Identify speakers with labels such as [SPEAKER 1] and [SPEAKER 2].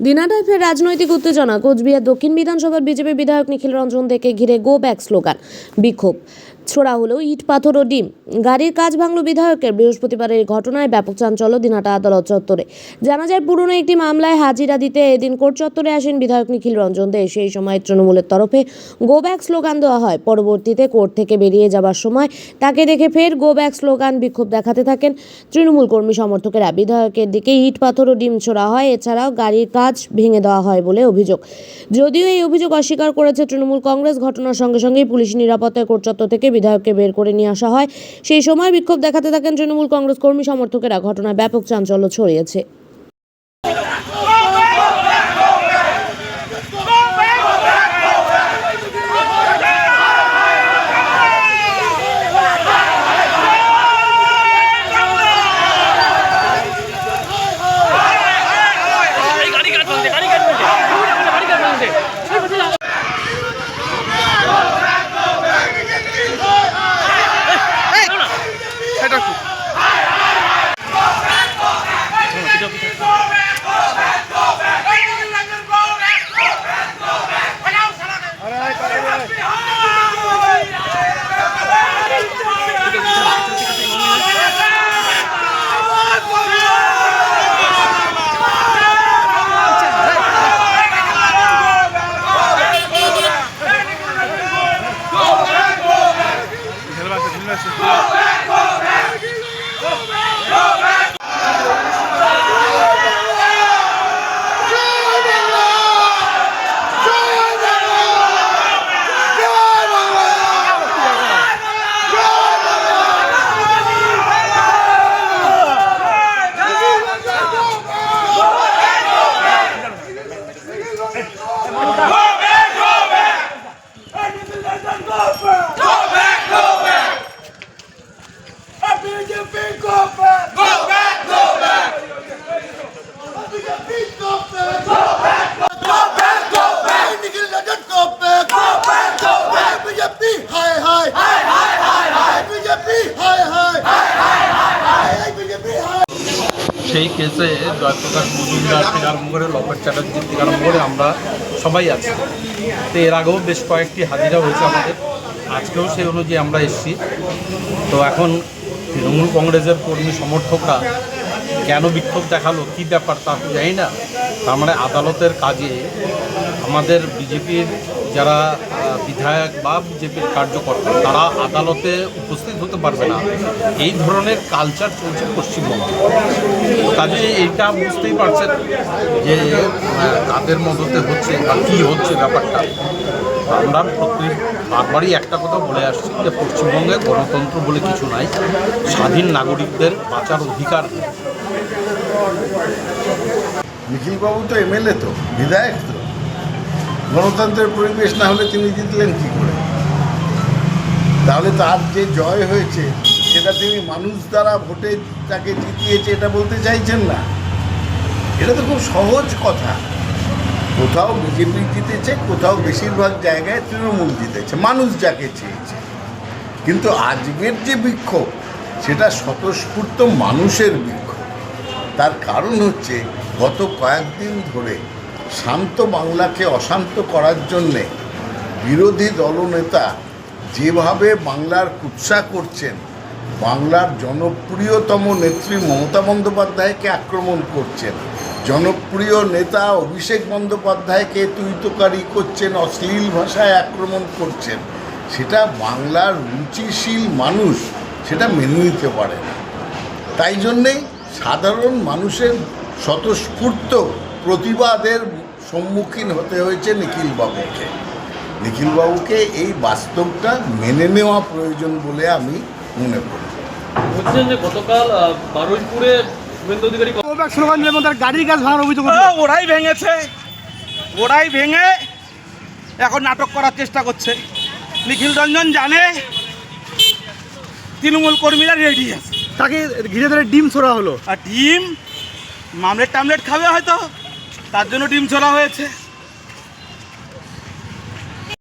[SPEAKER 1] দিনাটায় ফের রাজনৈতিক উত্তেজনা। কোচবিহার দক্ষিণ বিধানসভার বিজেপি বিধায়ক নিখিল রঞ্জন থেকে ঘিরে গো ব্যাক স্লোগান, বিক্ষোভ। ছোড়া হলো ইট, পাথর ও ডিম। গাড়ির কাজ ভাঙল বিধায়কের। বৃহস্পতিবারের ঘটনায় ব্যাপক চাঞ্চল্য দিনাটা আদালত চত্বরে। জানা যায়, পুরনো একটি মামলায় হাজিরা দিতে এদিন কোর্ট চত্বরে আসেন বিধায়ক নিখিল রঞ্জন দে। সেই সময় তৃণমূলের তরফে গো ব্যাক স্লোগান দেওয়া হয়। পরবর্তীতে কোর্ট থেকে বেরিয়ে যাবার সময় তাকে দেখে ফের গো ব্যাক স্লোগান বিক্ষোভ দেখাতে থাকেন তৃণমূল কর্মী সমর্থকেরা। বিধায়কের দিকে ইট, পাথর ও ডিম ছোড়া হয়। এছাড়াও গাড়ির কাজ ভেঙে দেওয়া হয় বলে অভিযোগ। যদিও এই অভিযোগ অস্বীকার করেছে তৃণমূল কংগ্রেস, ঘটনার সঙ্গে সঙ্গেই পুলিশ নিরাপত্তায় কোর্ট চত্বর থেকে বিধায়ককে বের করে নিয়ে আসা হয়। সেই সময় বিক্ষোভ দেখাতে থাকেন তৃণমূল কংগ্রেস কর্মী সমর্থকেরা। ঘটনায় ব্যাপক চাঞ্চল্য ছড়িয়েছে।
[SPEAKER 2] সেই কেসে জয়প্রকাশ মজুমদার থেকে আরম্ভ করে লকেট চ্যাটার্জি থেকে আরম্ভ করে আমরা সবাই আছি। তো এর আগেও বেশ কয়েকটি হাজিরা হয়েছে আমাদের। আজকেও সেই অনুযায়ী আমরা এসছি। তো এখন তৃণমূল কংগ্রেসের কর্মী সমর্থকরা কেন বিক্ষোভ দেখাল? কী ব্যাপার তা তো জানি না। তার মানে আদালতের কাজে আমাদের বিজেপির যারা বিধায়ক বা বিজেপির কার্যকর্তা, তারা আদালতে উপস্থিত হতে পারবে না। এই ধরনের কালচার চলছে পশ্চিমবঙ্গে। কাজে এইটা বুঝতেই পারছেন যে কাদের মদতে হচ্ছে বা কী হচ্ছে ব্যাপারটা। আমরা প্রত্যেক বারবারই একটা কথা বলে আসছি যে পশ্চিমবঙ্গে গণতন্ত্র বলে কিছু নাই, স্বাধীন নাগরিকদের বাঁচার অধিকার।
[SPEAKER 3] নিখিলবাবু তো এমএলএ তো, বিধায়ক তো। গণতন্ত্রের পরিবেশ না হলে তিনি জিতলেন কি করে? তাহলে তার যে জয় হয়েছে, সেটা তিনি মানুষ দ্বারা ভোটে তাকে জিতিয়েছে, এটা বলতে চাইছেন না। এটা তো খুব সহজ কথা। কোথাও বিজেপি জিতেছে, কোথাও বেশিরভাগ জায়গায় তৃণমূল জিতেছে, মানুষ যাকে চেয়েছে। কিন্তু আজকের যে বিক্ষোভ, সেটা স্বতঃস্ফূর্ত মানুষের বিক্ষোভ। তার কারণ হচ্ছে, গত কয়েকদিন ধরে শান্ত বাংলাকে অশান্ত করার জন্যে বিরোধী দলনেতা যেভাবে বাংলার কুৎসা করছেন, বাংলার জনপ্রিয়তম নেত্রী মমতা বন্দ্যোপাধ্যায়কে আক্রমণ করছেন জনপ্রিয় নেতা অভিষেক বন্দ্যোপাধ্যায়কে তুইতকারি করছেন, অশ্লীল ভাষায় আক্রমণ করছেন। সেটা বাংলার রুচিশীল মানুষ সেটা মেনে নিতে পারে তাই জন্যেই সাধারণ মানুষের স্বতঃস্ফূর্ত প্রতিবাদের সম্মুখীন হতে হয়েছে নিখিলবাবুকে। নিখিলবাবুকে এই বাস্তবটা মেনে নেওয়া প্রয়োজন বলে আমি মনে করি।
[SPEAKER 4] বলছেন যে গতকাল বারুইপুরে শুভেন্দু অধিকারী
[SPEAKER 5] ওবার স্লোগান দিলে তার গাড়ির গাছ ভাঙার অভিযোগ
[SPEAKER 6] ওরাই ভেঙেছে। ওরাই ভেঙে এখন নাটক করার চেষ্টা করছে। নিখিল রঞ্জন জানে তৃণমূল কর্মীরা রেডি আছে।
[SPEAKER 5] তাকে ঘিরে ধরে ডিম ছোড়া হলো।
[SPEAKER 6] আর ডিম মামলেট টামলেট খাবে হয়তো তার জন্য ডিম ছোড়া হয়েছে।